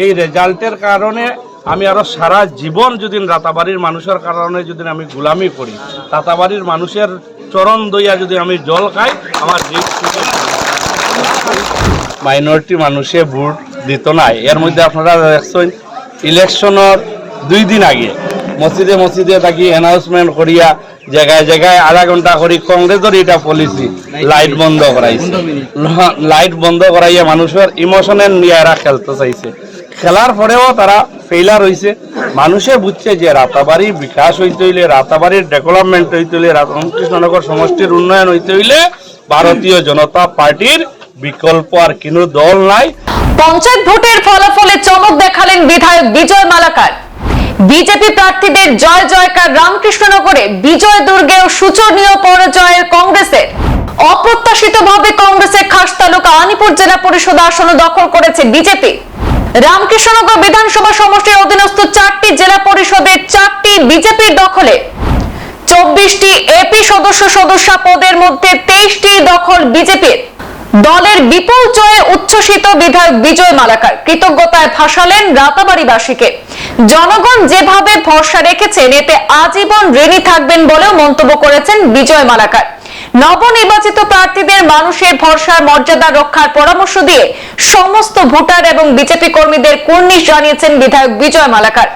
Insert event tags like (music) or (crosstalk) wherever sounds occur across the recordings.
এই রেজাল্টের কারণে আমি আরও সারা জীবন যদি রাতাবাড়ির মানুষের কারণে যদি আমি গুলামি করি রাতাবাড়ির মানুষের চরণ দইয়া যদি আমি জল খাই আমার মাইনরিটি মানুষে ভোট দিত নাই এর মধ্যে আপনারা দেখছেন ইলেকশনের দুই দিন আগে মসজিদে মসজিদে থাকি অ্যানাউন্সমেন্ট করিয়া জায়গায় জায়গায় আধা ঘণ্টা করি কংগ্রেসের এটা পলিসি লাইট বন্ধ করাইছে। লাইট বন্ধ করাইয়া মানুষের ইমোশনের নিয়ে এরা খেলতে চাইছে। খেলার পরেও তারা ফেইলার হয়েছে মানুষে বুঝছে যে রাতাবাড়ি বিকাশ হইতে হইলে, রাতাবাড়ির ডেভেলপমেন্ট হইতে হইলে, রামকৃষ্ণনগর সমষ্টির উন্নয়ন হইতে হইলে ভারতীয় জনতা পার্টির বিকল্প আর কোনো দল নাই। পঞ্চায়েত ভোটের ফলাফলে চমক দেখালেন বিধায়ক বিজয় মালাকার। বিজেপি প্রার্থীদের জয় জয়কার রামকৃষ্ণনগরে বিজয় দুর্গেও সূচনীয় পরাজয়ের কংগ্রেসের। অপ্রত্যাশিতভাবে কংগ্রেসের খাস তালুকা আনিপুর জেলা পরিষদ আসন দখল করেছে বিজেপি। রামকৃষ্ণনগর বিধানসভা সমষ্টির অধীনস্থ চারটি জেলা পরিষদের চারটি বিজেপির দখলে। চব্বিশটি এপি সদস্য সদস্য পদের মধ্যে তেইশটি দখল বিজেপির। দলের বিপুল জয়ে উচ্ছ্বসিত বিধায়ক বিজয় মালাকার কৃতজ্ঞতায় ভাসালেন রাতাবাড়িবাসীকে। জনগণ যেভাবে ভরসা রেখেছেন, এতে আজীবন ঋণী থাকবেন বলেও মন্তব্য করেছেন বিজয় মালাকার। নবনির্বাচিত প্রার্থীদের মানুষের ভরসার মর্যাদা রক্ষার পরামর্শ দিয়ে সমস্ত ভোটার এবং বিজেপি কর্মীদের কুর্নিশ জানিয়েছেন বিধায়ক বিজয় মালাকার।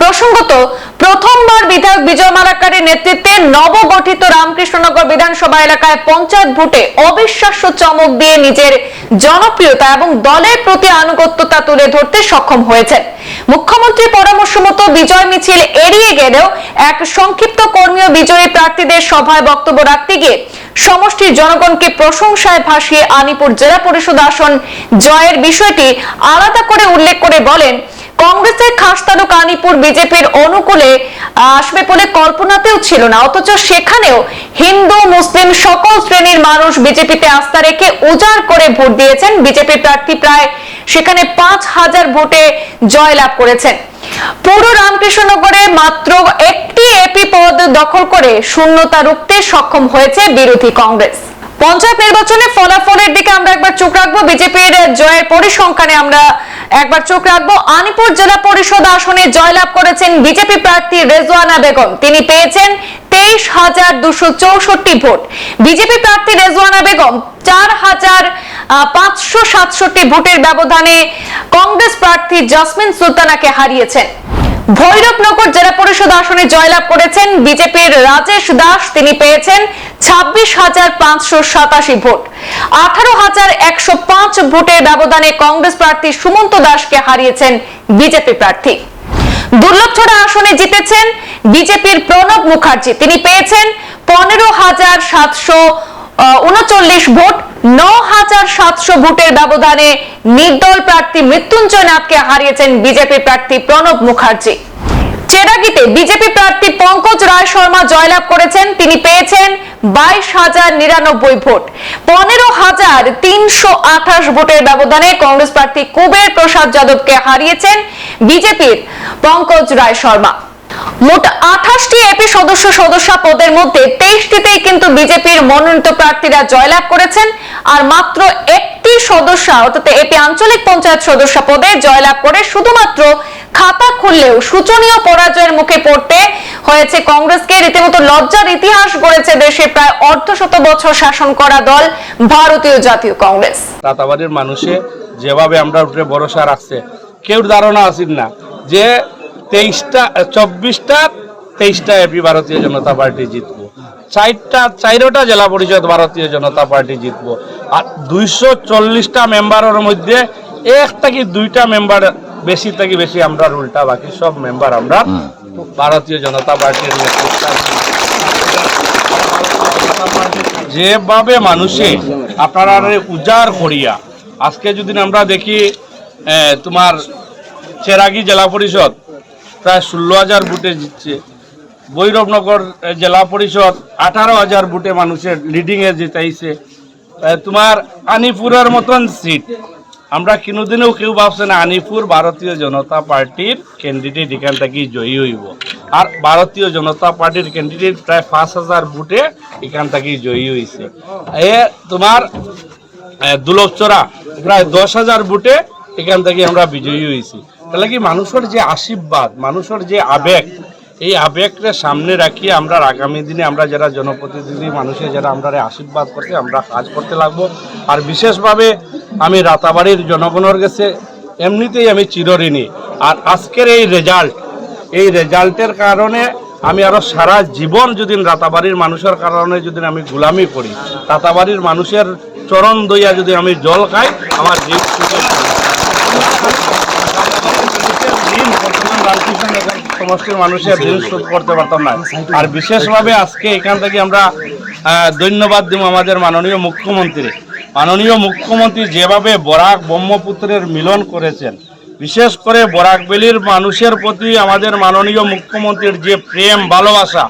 প্রসঙ্গত, প্রথমবার বিধায়ক বিজয় মালাকারের নেতৃত্বে নবগঠিত রামকৃষ্ণনগর বিধানসভা এলাকায় পঞ্চায়েত ভোটে অবিশ্বাস্য চমক দিয়ে নিজের জনপ্রিয়তা এবং দলের প্রতি আনুগত্যতা তুলে ধরতে সক্ষম হয়েছেন। মুখ্যমন্ত্রীর পরামর্শ মতো বিজয় মিছিল এড়িয়ে গেলেও এক সংক্ষিপ্ত কর্মীয় বিজয়ী প্রার্থীদের সভায় বক্তব্য রাখতে গিয়ে সমষ্টির জনগণকে প্রশংসায় ভাসিয়ে আনিপুর জেলা পরিষদ আসন জয়ের বিষয়টি আলাদা করে উল্লেখ করে বলেন, কংগ্রেসের খাস তালুক আনিপুর বিজেপির অনুকূলে আসবে বলে কল্পনাতেও ছিল না। অথচ সেখানেও হিন্দু, মুসলিম সকল শ্রেণির মানুষ বিজেপিতে আস্থা রেখে উজাড় করে ভোট দিয়েছেন। বিজেপি প্রার্থী প্রায় সেখানে পাঁচ হাজার ভোটে জয়লাভ করেছেন। পুরো রামকৃষ্ণনগরে মাত্র একটি এপি পদ দখল করে শূন্যতা রুখতে সক্ষম হয়েছে বিরোধী কংগ্রেস। পঞ্চায়েত নির্বাচনে ফলাফলের দিকে আমরা একবার চোখ রাখব। বিজেপির জয়ের পরিসংখ্যানে আমরা একবার চোখ রাখব। আনিপুর জেলা পরিষদ আসনে জয়লাভ করেছেন বিজেপি প্রার্থী রেজওয়ানা বেগম। তিনি পেয়েছেন তেইশ হাজার দুশো চৌষট্টি ভোট। বিজেপি প্রার্থী রেজওয়ানা বেগম চার হাজার পাঁচশো সাতষট্টি ভোটের ব্যবধানে কংগ্রেস প্রার্থী জাসমিন সুলতানাকে হারিয়েছেন। ভৈরবনগর জেলা পরিষদ আসনে জয়লাভ করেছেন। বিজেপির রাজেশ দাস তিনি পেয়েছেন ছাব্বিশ হাজার পাঁচশো সাতাশি ভোট। আঠারো হাজার একশো পাঁচ ভোটের ব্যবধানে কংগ্রেস প্রার্থী সুমন্ত দাসকে হারিয়েছেন বিজেপি প্রার্থী। দুর্লভছড়া আসনে জিতেছেন বিজেপির প্রণব মুখার্জি। তিনি পেয়েছেন পনেরো হাজার সাতশো উনচল্লিশ ভোট। ন ভোটের ব্যবধানে নির্দল প্রার্থী মৃত্যুঞ্জয় নাথকে হারিয়েছেন বিজেপি প্রার্থী প্রণব মুখার্জি। চেরাগিতে বিজেপি প্রার্থী পঙ্কজ রায় শর্মা জয়লাভ করেছেন। তিনি পেয়েছেন বাইশ হাজার নিরানব্বই ভোট। পনেরো হাজার তিনশো আঠাশ ভোটের ব্যবধানে কংগ্রেস প্রার্থী কুবের প্রসাদ যাদবকে হারিয়েছেন বিজেপির পঙ্কজ রায় শর্মা। মোট আঠাশটি এপি সদস্য সদস্য পদের মধ্যে তেইশটিতেই কিন্তু বিজেপির মনোনীত প্রার্থীরা জয়লাভ করেছেন, আর মাত্র একটি সদস্য, অর্থাৎ এপি আঞ্চলিক পঞ্চায়েত সদস্য পদে জয়লাভ করে শুধুমাত্র খাতা খুললেও সূচনীয় পরাজয়ের মুখে পড়তে হয়েছে কংগ্রেসকে। রীতিমতো লজ্জার ইতিহাস গড়েছে দেশে প্রায় অর্ধশত বছর শাসন করা দল ভারতীয় জাতীয় কংগ্রেস। রাতাবাড়ির মানুষে যেভাবে আমরা উপরে ভরসা রাখছে, কেউ ধারণা আসিল না যে তেইশটা চব্বিশটা তেইশটা এপি ভারতীয় জনতা পার্টি জিতবো। চারটা চারটা জেলা পরিষদ ভারতীয় জনতা পার্টি জিতবো। আর দুইশো চল্লিশটা মেম্বারের মধ্যে এক থেকে দুইটা মেম্বার বেশি থেকে বেশি আমরা উল্টা বাকি সব মেম্বার আমরা ভারতীয় জনতা পার্টির যেভাবে মানুষে আপনারা উজাড় করিয়া আজকে যদি আমরা দেখি তোমার চেরাগি জেলা পরিষদ প্রায় ষোলো হাজার বুটে জিতছে। ভৈরবনগর জেলা পরিষদ আঠারো হাজার বুটে মানুষের লিডিংয়ে জিতাইছে। তোমার আনিপুরের মতন সিট আমরা কোনোদিনও কেউ ভাবছে না, আনিপুর ভারতীয় জনতা পার্টির ক্যান্ডিডেট এখান থেকে জয়ী হইব। আর ভারতীয় জনতা পার্টির ক্যান্ডিডেট প্রায় পাঁচ হাজার বুটে এখান থেকে জয়ী হয়েছে এ, তোমার দুলভচরা প্রায় দশ হাজার বুটে এখান থেকে আমরা বিজয়ী হয়েছি তাহলে কি মানুষের যে আশীর্বাদ, মানুষের যে আবেগ, এই আবেগকে সামনে রাখি আমরা আগামী দিনে আমরা যারা জনপ্রতিনিধি মানুষের যারা আমরা আশীর্বাদ করতে, আমরা কাজ করতে লাগবো। আর বিশেষভাবে আমি রাতাবাড়ির জনগণের কাছে এমনিতেই আমি চিরঋণী। আর আজকের এই রেজাল্ট এই রেজাল্টের কারণে আমি আরও সারা জীবন যদি রাতাবাড়ির মানুষের কারণে যদি আমি গোলামি করি, রাতাবাড়ির মানুষের চরণ দইয়া যদি আমি জল খাই, আমার জীব সুখে ঋণ বর্তমান রামকৃষ্ণনগর সমষ্টির মানুষের ঋণ শোধ করতে পারতাম না। আর বিশেষভাবে আজকে এখান থেকে আমরা ধন্যবাদ দিব আমাদের মাননীয় মুখ্যমন্ত্রী। মাননীয় মুখ্যমন্ত্রী যেভাবে বরাক ব্রহ্মপুত্রের মিলন করেছেন বিশেষ করে বরাকবেলির মানুষের প্রতি আমাদের মাননীয় মুখ্যমন্ত্রীর যে প্রেম ভালোবাসা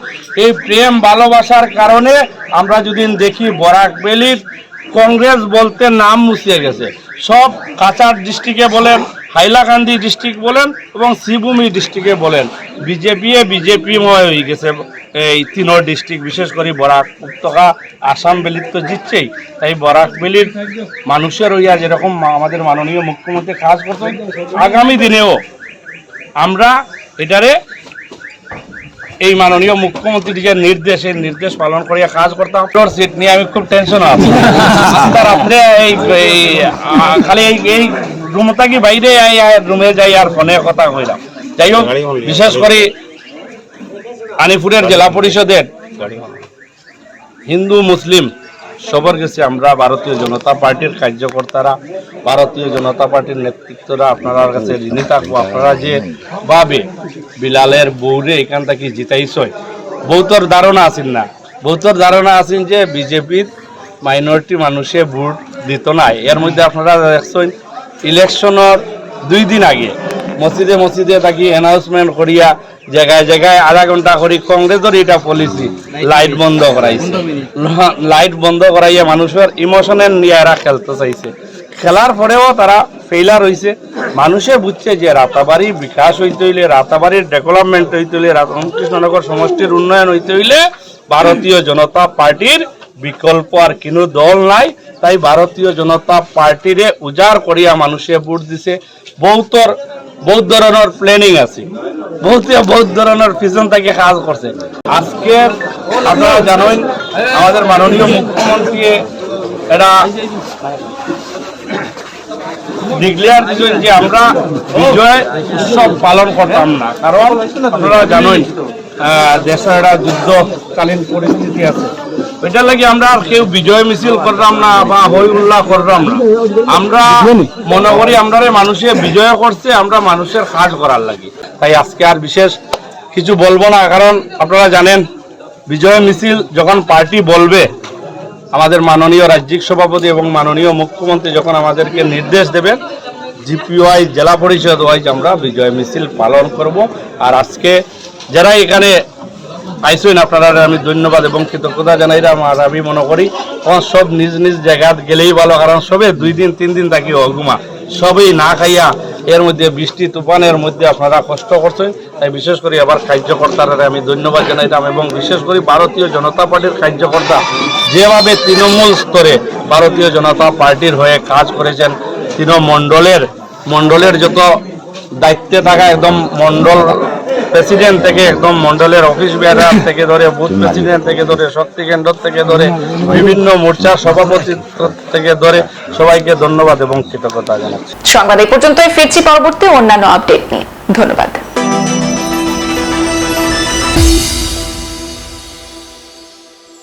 এই প্রেম ভালোবাসার কারণে আমরা যদি দেখি বরাকবেলির কংগ্রেস বলতে নাম মুছিয়ে গেছে। সব কাছাড় ডিস্ট্রিক্টে বলেন হাইলাকান্দি ডিস্ট্রিক্ট বলেন এবং শ্রীভূমি ডিস্ট্রিক্টে বলেন। বিজেপি বিজেপিময় হয়ে গেছে এই তিনোর ডিস্ট্রিক্ট বিশেষ করে বরাক উপত্যকা আসাম বেলির তো জিতছেই। তাই বরাক বেলির মানুষের হইয়া যেরকম আমাদের মাননীয় মুখ্যমন্ত্রী কাজ করতেন আগামী দিনেও আমরা এটারে এই মাননীয় মুখ্যমন্ত্রীর যে নির্দেশ এই নির্দেশ পালন করিয়া কাজ করতাম তোর সিট নিয়ে আমি খুব টেনশন আছি। (laughs) আজকে রাত্রে এই খালি এই রুম থাকি বাইরে রুমে যাই আর ফোনে কথা কইলাম। যাই হোক বিশেষ করে আনিপুরের জেলা পরিষদের হিন্দু মুসলিম সবার কাছে আমরা ভারতীয় জনতা পার্টির কার্যকর্তারা ভারতীয় জনতা পার্টির নেতৃত্বরা আপনার কাছে ঋণী থাকব। আপনারা যে ভাবে বিলালের বৌরে এখান থেকে জিতাইছয় বহুতর ধারণা আছেন না। বহুতর ধারণা আছেন যে বিজেপির মাইনরিটি মানুষে ভোট দিত না। এর মধ্যে আপনারা দেখছেন ইলেকশনের দুই দিন আগে মসজিদে মসজিদে থাকি অ্যানাউন্সমেন্ট করিয়া জায়গায় জায়গায় আধা ঘণ্টা করি কংগ্রেসের এটা পলিসি লাইট বন্ধ করাইছে। লাইট বন্ধ করাইয়া মানুষের ইমোশনের নিয়ে এরা খেলতে চাইছে। খেলার পরেও তারা ফেইলার হয়েছে মানুষে বুঝছে যে রাতাবাড়ি বিকাশ হইতে হইলে, রাতাবাড়ির ডেভেলপমেন্ট হইতে হইলে, রামকৃষ্ণনগর সমষ্টির উন্নয়ন হইতে হইলে ভারতীয় জনতা পার্টির বিকল্প আর কোনো দল নাই, তাই ভারতীয় জনতা পার্টিরে উজাড় করিয়া মানুষে ভোট দিছে। বহুতর বহুত ধরনের প্ল্যানিং আছে। বহুতে বহুত ধরনের পিছন থেকে কাজ করছে। আজকের আপনারা জানেন, আমাদের মাননীয় মুখ্যমন্ত্রী এটা ডিক্লেয়ার দিয়েছেন যে আমরা বিজয় উৎসব পালন করতাম না। কারণ আপনারা জানেন দেশের একটা যুদ্ধকালীন পরিস্থিতি আছে। ওইটার লাগি আমরা আর কেউ বিজয় মিছিল করলাম না বা হই উল্লাহ করলাম না। আমরা মনে করি আমরা মানুষে বিজয় করছে আমরা মানুষের কাজ করার লাগি। তাই আজকে আর বিশেষ কিছু বলব না কারণ আপনারা জানেন বিজয় মিছিল যখন পার্টি বলবে আমাদের মাননীয় রাজ্যিক সভাপতি এবং মাননীয় মুখ্যমন্ত্রী যখন আমাদেরকে নির্দেশ দেবেন জিপিওয়াই জেলা পরিষদ ওয়াইজ আমরা বিজয় মিছিল পালন করব। আর আজকে যারা এখানে আইসেন আপনারা আমি ধন্যবাদ এবং কৃতজ্ঞতা জানাইলাম আর আমি মনে করি আমার সব নিজ নিজ জায়গাত গেলেই ভালো, কারণ সবে দুই দিন, তিন দিন থাকি অগুমা। সবই না খাইয়া এর মধ্যে বৃষ্টি, তুফানের মধ্যে আপনারা কষ্ট করছেন, তাই বিশেষ করে আবার কার্যকর্তারা আমি ধন্যবাদ জানাইলাম এবং বিশেষ করে ভারতীয় জনতা পার্টির কার্যকর্তা, যেভাবে তৃণমূল স্তরে ভারতীয় জনতা পার্টির হয়ে কাজ করেছেন তৃণমণ্ডলের মণ্ডলের যত দায়িত্বে থাকা একদম মণ্ডল প্রেসিডেন্ট থেকে একদম মন্ডলের অফিস বিহার থেকে ধরে বুথ প্রেসিডেন্ট থেকে ধরে শক্তি কেন্দ্র থেকে ধরে বিভিন্ন মোর্চার সভাপতি থেকে ধরে সবাইকে ধন্যবাদ এবং কৃতজ্ঞতা জানাচ্ছি। সংবাদ এই পর্যন্তই, ফিরছি পরবর্তী অন্যান্য আপডেট নিয়ে। ধন্যবাদ।